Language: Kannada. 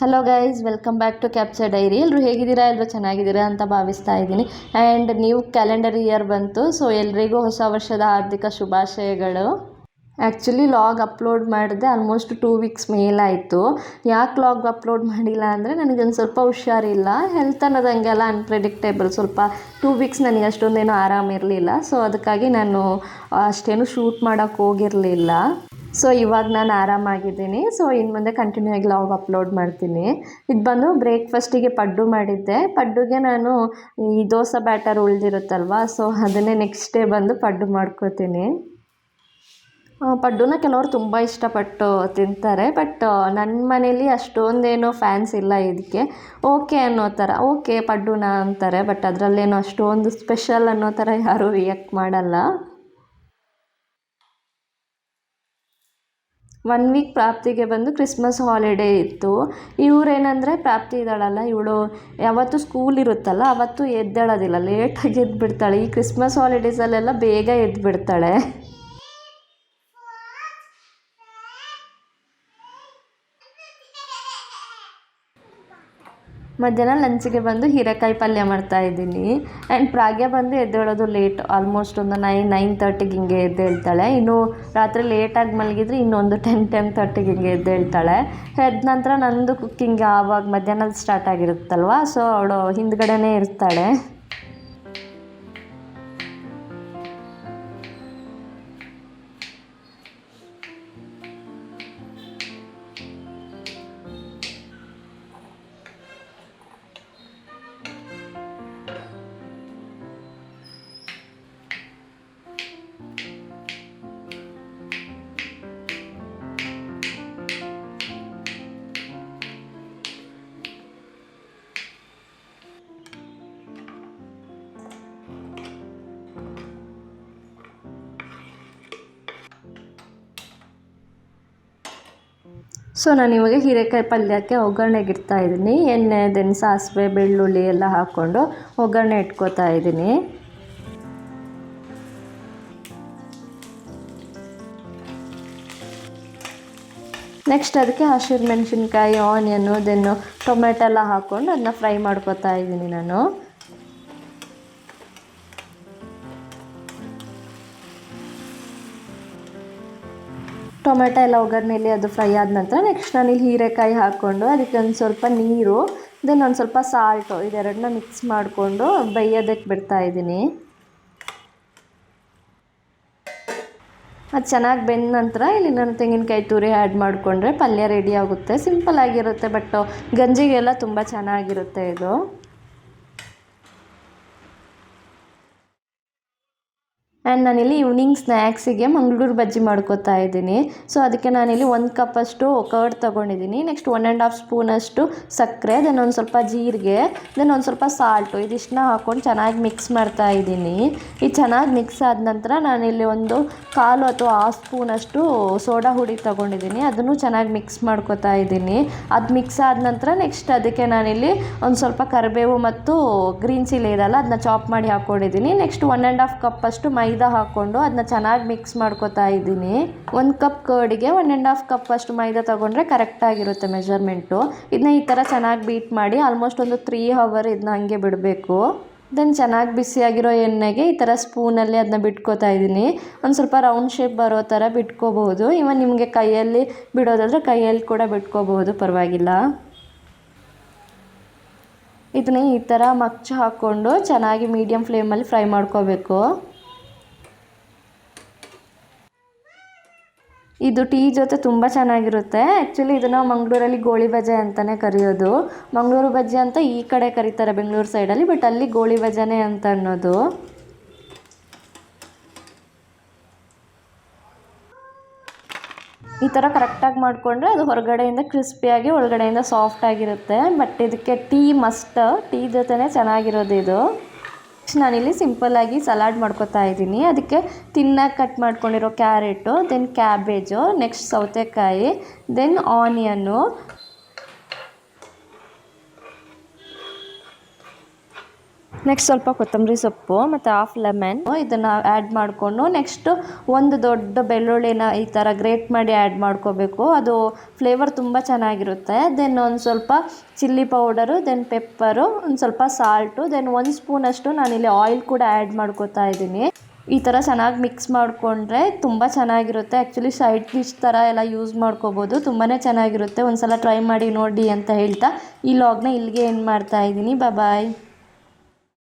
Hello guys welcome back to capture diary ಎಲ್ಲರೂ ಹೇಗಿದ್ದೀರಾ? ಎಲ್ಲರೂ ಚೆನ್ನಾಗಿದ್ದೀರಾ ಅಂತ ಭಾವಿಸ್ತಾ ಇದ್ದೀನಿ. ಆ್ಯಂಡ್ ನ್ಯೂ ಕ್ಯಾಲೆಂಡರ್ ಇಯರ್ ಬಂತು ಸೊ ಎಲ್ರಿಗೂ ಹೊಸ ವರ್ಷದ ಹಾರ್ದಿಕ ಶುಭಾಶಯಗಳು. ಆ್ಯಕ್ಚುಲಿ ಲಾಗ್ ಅಪ್ಲೋಡ್ ಮಾಡಿದೆ ಆಲ್ಮೋಸ್ಟ್ ಟೂ ವೀಕ್ಸ್ ಮೇಲಾಯಿತು. ಯಾಕೆ ಲಾಗ್ ಅಪ್ಲೋಡ್ ಮಾಡಿಲ್ಲ ಅಂದರೆ, ನನಗೊಂದು ಸ್ವಲ್ಪ ಹುಷಾರಿಲ್ಲ. ಹೆಲ್ತ್ ಅನ್ನೋದು ಹಂಗೆಲ್ಲ ಅನ್ಪ್ರೆಡಿಕ್ಟೇಬಲ್ ಸ್ವಲ್ಪ ಟೂ ವೀಕ್ಸ್ ನನಗೆ ಅಷ್ಟೊಂದೇನು ಆರಾಮಿರಲಿಲ್ಲ. ಸೊ ಅದಕ್ಕಾಗಿ ನಾನು ಅಷ್ಟೇನು ಶೂಟ್ ಮಾಡೋಕ್ಕೆ ಹೋಗಿರಲಿಲ್ಲ. ಸೊ ಇವಾಗ ನಾನು ಆರಾಮಾಗಿದ್ದೀನಿ. ಸೊ ಇನ್ನು ಮುಂದೆ ಕಂಟಿನ್ಯೂ ಆಗಿ ಲಾಗ್ ಅಪ್ಲೋಡ್ ಮಾಡ್ತೀನಿ. ಇದು ಬಂದು ಬ್ರೇಕ್ಫಾಸ್ಟಿಗೆ ಪಡ್ಡು ಮಾಡಿದ್ದೆ. ಪಡ್ಡುಗೆ ನಾನು ಈ ದೋಸೆ ಬ್ಯಾಟರ್ ಉಳಿದಿರುತ್ತಲ್ವ? ಸೊ ಅದನ್ನೇ ನೆಕ್ಸ್ಟ್ ಡೇ ಬಂದು ಪಡ್ಡು ಮಾಡ್ಕೋತೀನಿ. ಪಡ್ಡುನ ಕೆಲವರು ತುಂಬ ಇಷ್ಟಪಟ್ಟು ತಿಂತಾರೆ. ಬಟ್ ನನ್ನ ಮನೇಲಿ ಅಷ್ಟೊಂದೇನೋ ಫ್ಯಾನ್ಸ್ ಇಲ್ಲ ಇದಕ್ಕೆ ಓಕೆ ಅನ್ನೋ ಥರ ಓಕೆ ಪಡ್ಡುನ ಅಂತಾರೆ. ಬಟ್ ಅದರಲ್ಲೇನು ಅಷ್ಟೊಂದು ಸ್ಪೆಷಲ್ ಅನ್ನೋ ಥರ ಯಾರೂ ರಿಯಾಕ್ಟ್ ಮಾಡಲ್ಲ. ಒನ್ ವೀಕ್ ಪ್ರಾಪ್ತಿಗೆ ಬಂದು ಕ್ರಿಸ್ಮಸ್ ಹಾಲಿಡೇ ಇತ್ತು. ಇವ್ರೇನಂದರೆ ಪ್ರಾಪ್ತಿ ಇದ್ದಾಳಲ್ಲ ಇವಳು. ಯಾವತ್ತು ಸ್ಕೂಲ್ ಇರುತ್ತಲ್ಲ, ಅವತ್ತು ಎದ್ದೇಳೋದಿಲ್ಲ. ಲೇಟಾಗಿ ಎದ್ದುಬಿಡ್ತಾಳೆ ಈ ಕ್ರಿಸ್ಮಸ್ ಹಾಲಿಡೇಸಲ್ಲೆಲ್ಲ ಬೇಗ ಎದ್ದು ಮಧ್ಯಾಹ್ನ ಲಂಚಿಗೆ ಬಂದು ಹೀರೆಕಾಯಿ ಪಲ್ಯ ಮಾಡ್ತಾ ಇದ್ದೀನಿ. ಆ್ಯಂಡ್ ಪ್ರಾಗ್ಯ ಬಂದು ಎದ್ದೇಳೋದು ಲೇಟ್ ಆಲ್ಮೋಸ್ಟ್ ಒಂದು ನೈನ್ ನೈನ್ ತರ್ಟಿಗೆ ಹಿಂಗೆ ಎದ್ದೇಳ್ತಾಳೆ. ಇನ್ನು ರಾತ್ರಿ ಲೇಟಾಗಿ ಮಲಗಿದ್ರೆ ಇನ್ನೊಂದು ಟೆನ್ ಟೆನ್ ತರ್ಟಿಗೆ ಹಿಂಗೆ ಎದ್ದೇಳ್ತಾಳೆ. ಎದ್ದ ನಂತರ ನಂದು ಕುಕ್ಕಿಂಗ್ ಆವಾಗ ಮಧ್ಯಾಹ್ನದ ಸ್ಟಾರ್ಟ್ ಆಗಿರುತ್ತಲ್ವ? ಸೊ ಅವಳು ಹಿಂದ್ಗಡೆನೇ ಇರ್ತಾಳೆ. ಸೊ ನಾನು ಇವಾಗ ಹೀರೆಕಾಯಿ ಪಲ್ಯಕ್ಕೆ ಒಗ್ಗರಣೆಗೆ ಇಡ್ತಾ ಇದ್ದೀನಿ. ಎಣ್ಣೆ, ದೆನ್, ಸಾಸಿವೆ, ಬೆಳ್ಳುಳ್ಳಿ ಎಲ್ಲ ಹಾಕ್ಕೊಂಡು ಒಗ್ಗರಣೆ ಇಟ್ಕೋತಾ ಇದ್ದೀನಿ. ನೆಕ್ಸ್ಟ್ ಅದಕ್ಕೆ ಹಸಿರು ಮೆಣಸಿನ್ಕಾಯಿ ಆನಿಯನ್ನು ದೆನ್ನು ಟೊಮೆಟೊ ಎಲ್ಲ ಹಾಕ್ಕೊಂಡು ಅದನ್ನ ಫ್ರೈ ಮಾಡ್ಕೋತಾ ಇದ್ದೀನಿ ನಾನು. ಟೊಮೆಟೊ ಎಲ್ಲ ಒಗ್ಗರಣೆಯಲ್ಲಿ ಅದು ಫ್ರೈ ಆದ ನಂತರ ನೆಕ್ಸ್ಟ್ ನಾನು ಇಲ್ಲಿ ಹೀರೆಕಾಯಿ ಹಾಕ್ಕೊಂಡು ಅದಕ್ಕೆ ಒಂದು ಸ್ವಲ್ಪ ನೀರು, ದೆನ್ ಒಂದು ಸ್ವಲ್ಪ ಸಾಲ್ಟು ಇದೆರಡನ್ನ ಮಿಕ್ಸ್ ಮಾಡಿಕೊಂಡು ಬೇಯೋದಕ್ಕೆ ಬಿಡ್ತಾ ಇದ್ದೀನಿ. ಅದು ಚೆನ್ನಾಗಿ ಬೆಂದ ನಂತರ ಇಲ್ಲಿ ನಾನು ತೆಂಗಿನಕಾಯಿ ತುರಿ ಆ್ಯಡ್ ಮಾಡಿಕೊಂಡ್ರೆ ಪಲ್ಯ ರೆಡಿ ಆಗುತ್ತೆ. ಸಿಂಪಲ್ ಆಗಿರುತ್ತೆ ಬಟ್ ಗಂಜಿಗೆಲ್ಲ ತುಂಬ ಚೆನ್ನಾಗಿರುತ್ತೆ ಇದು. ಆ್ಯಂಡ್ ನಾನಿಲ್ಲಿ ಈವ್ನಿಂಗ್ ಸ್ನ್ಯಾಕ್ಸಿಗೆ ಮಂಗಳೂರು ಬಜ್ಜಿ ಮಾಡ್ಕೋತಾ ಇದ್ದೀನಿ. ಸೊ ಅದಕ್ಕೆ ನಾನಿಲ್ಲಿ ಒಂದು ಕಪ್ಪಷ್ಟು ಕರ್ಡ್ ತೊಗೊಂಡಿದ್ದೀನಿ. ನೆಕ್ಸ್ಟ್ ಒನ್ ಆ್ಯಂಡ್ ಹಾಫ್ ಸ್ಪೂನಷ್ಟು ಸಕ್ಕರೆ ದೆನ್ ಒಂದು ಸ್ವಲ್ಪ ಜೀರಿಗೆ ದೆನ್ ಒಂದು ಸ್ವಲ್ಪ ಸಾಲ್ಟು ಇದಿಷ್ಟನ್ನ ಹಾಕ್ಕೊಂಡು ಚೆನ್ನಾಗಿ ಮಿಕ್ಸ್ ಮಾಡ್ತಾ ಇದ್ದೀನಿ. ಇದು ಚೆನ್ನಾಗಿ ಮಿಕ್ಸ್ ಆದ ನಂತರ ನಾನಿಲ್ಲಿ ಒಂದು ಕಾಲು ಅಥವಾ ಹಾಫ್ ಸ್ಪೂನಷ್ಟು ಸೋಡಾ ಹುಡಿ ತೊಗೊಂಡಿದ್ದೀನಿ. ಅದನ್ನು ಚೆನ್ನಾಗಿ ಮಿಕ್ಸ್ ಮಾಡ್ಕೋತಾ ಇದ್ದೀನಿ. ಅದು ಮಿಕ್ಸ್ ಆದ ನಂತರ ನೆಕ್ಸ್ಟ್ ಅದಕ್ಕೆ ನಾನಿಲ್ಲಿ ಒಂದು ಸ್ವಲ್ಪ ಕರಿಬೇವು ಮತ್ತು ಗ್ರೀನ್ ಚಿಲ್ಲಿ ಇರಲ್ಲ ಅದನ್ನ ಚಾಪ್ ಮಾಡಿ ಹಾಕ್ಕೊಂಡಿದ್ದೀನಿ next one and half cup ಅಷ್ಟು ಮೈದಾ ಹಾಕ್ಕೊಂಡು ಅದನ್ನ ಚೆನ್ನಾಗಿ ಮಿಕ್ಸ್ ಮಾಡ್ಕೋತಾ ಇದ್ದೀನಿ. ಒಂದು ಕಪ್ ಕರ್ಡಿಗೆ ಒನ್ ಆ್ಯಂಡ್ ಹಾಫ್ ಕಪ್ ಅಷ್ಟು ಮೈದಾ ತೊಗೊಂಡ್ರೆ ಕರೆಕ್ಟಾಗಿರುತ್ತೆ ಮೆಜರ್ಮೆಂಟು ಇದನ್ನ ಈ ಥರ ಚೆನ್ನಾಗಿ ಬೀಟ್ ಮಾಡಿ ಆಲ್ಮೋಸ್ಟ್ ಒಂದು ತ್ರೀ ಹವರ್ ಇದನ್ನ ಹಂಗೆ ಬಿಡಬೇಕು. ದೆನ್ ಚೆನ್ನಾಗಿ ಬಿಸಿಯಾಗಿರೋ ಎಣ್ಣೆಗೆ ಈ ಥರ ಸ್ಪೂನಲ್ಲಿ ಅದನ್ನ ಬಿಟ್ಕೋತಾ ಇದ್ದೀನಿ. ಒಂದು ಸ್ವಲ್ಪ ರೌಂಡ್ ಶೇಪ್ ಬರೋ ಥರ ಬಿಟ್ಕೋಬಹುದು. ಇವನ್ ನಿಮಗೆ ಕೈಯಲ್ಲಿ ಬಿಡೋದಾದರೆ ಕೈಯಲ್ಲಿ ಕೂಡ ಬಿಟ್ಕೋಬಹುದು, ಪರವಾಗಿಲ್ಲ. ಇದನ್ನ ಈ ಥರ ಮಚ್ಚ ಹಾಕ್ಕೊಂಡು ಚೆನ್ನಾಗಿ ಮೀಡಿಯಮ್ ಫ್ಲೇಮಲ್ಲಿ ಫ್ರೈ ಮಾಡ್ಕೋಬೇಕು. ಇದು ಟೀ ಜೊತೆ ತುಂಬ ಚೆನ್ನಾಗಿರುತ್ತೆ. ಆ್ಯಕ್ಚುಲಿ ಇದನ್ನು ಮಂಗಳೂರಲ್ಲಿ ಗೋಳಿ ಬಜೆ ಅಂತಲೇ ಕರೆಯೋದು. ಮಂಗಳೂರು ಬಜ್ಜಿ ಅಂತ ಈ ಕಡೆ ಕರೀತಾರೆ ಬೆಂಗಳೂರು ಸೈಡಲ್ಲಿ ಬಟ್ ಅಲ್ಲಿ ಗೋಳಿ ಅಂತ ಅನ್ನೋದು. ಈ ಥರ ಕರೆಕ್ಟಾಗಿ ಮಾಡಿಕೊಂಡ್ರೆ ಅದು ಹೊರಗಡೆಯಿಂದ ಕ್ರಿಸ್ಪಿಯಾಗಿ ಒಳಗಡೆಯಿಂದ ಸಾಫ್ಟ್ ಆಗಿರುತ್ತೆ. ಬಟ್ ಇದಕ್ಕೆ ಟೀ ಮಸ್ಟ್ ಟೀ ಜೊತೆನೇ ಚೆನ್ನಾಗಿರೋದು ಇದು. ನೆಕ್ಸ್ಟ್ ನಾನಿಲ್ಲಿ ಸಿಂಪಲ್ಲಾಗಿ ಸಲಾಡ್ ಮಾಡ್ಕೊತಾ ಇದ್ದೀನಿ. ಅದಕ್ಕೆ ತಿನ್ನಕ್ಕೆ ಕಟ್ ಮಾಡ್ಕೊಂಡಿರೋ ಕ್ಯಾರೆಟು ದೆನ್ ಕ್ಯಾಬೇಜು ನೆಕ್ಸ್ಟ್ ಸೌತೆಕಾಯಿ ದೆನ್ ಆನಿಯನ್ನು ನೆಕ್ಸ್ಟ್ ಸ್ವಲ್ಪ ಕೊತ್ತಂಬರಿ ಸೊಪ್ಪು ಮತ್ತು ಹಾಫ್ ಲೆಮನ್ ಇದನ್ನು ಆ್ಯಡ್ ಮಾಡಿಕೊಂಡು ನೆಕ್ಸ್ಟು ಒಂದು ದೊಡ್ಡ ಬೆಳ್ಳುಳ್ಳಿನ ಈ ಥರ ಗ್ರೇಟ್ ಮಾಡಿ ಆ್ಯಡ್ ಮಾಡ್ಕೋಬೇಕು. ಅದು ಫ್ಲೇವರ್ ತುಂಬ ಚೆನ್ನಾಗಿರುತ್ತೆ. ದೆನ್ ಒಂದು ಸ್ವಲ್ಪ ಚಿಲ್ಲಿ ಪೌಡರು ದೆನ್ ಪೆಪ್ಪರು ಒಂದು ಸ್ವಲ್ಪ ಸಾಲ್ಟು ದೆನ್ ಒಂದು ಸ್ಪೂನಷ್ಟು ನಾನಿಲ್ಲಿ ಆಯಿಲ್ ಕೂಡ ಆ್ಯಡ್ ಮಾಡ್ಕೋತಾ ಇದ್ದೀನಿ. ಈ ಥರ ಚೆನ್ನಾಗಿ ಮಿಕ್ಸ್ ಮಾಡಿಕೊಂಡ್ರೆ ತುಂಬ ಚೆನ್ನಾಗಿರುತ್ತೆ. ಆ್ಯಕ್ಚುಲಿ ಸೈಡ್ ಡಿಶ್ ಥರ ಎಲ್ಲ ಯೂಸ್ ಮಾಡ್ಕೋಬೋದು. ತುಂಬಾ ಚೆನ್ನಾಗಿರುತ್ತೆ. ಒಂದು ಸಲ ಟ್ರೈ ಮಾಡಿ ನೋಡಿ ಅಂತ ಹೇಳ್ತಾ ಈ ಲಾಗ್ನ ಇಲ್ಲಿಗೆ ಏನು ಮಾಡ್ತಾ ಇದ್ದೀನಿ. ಬಾಯ್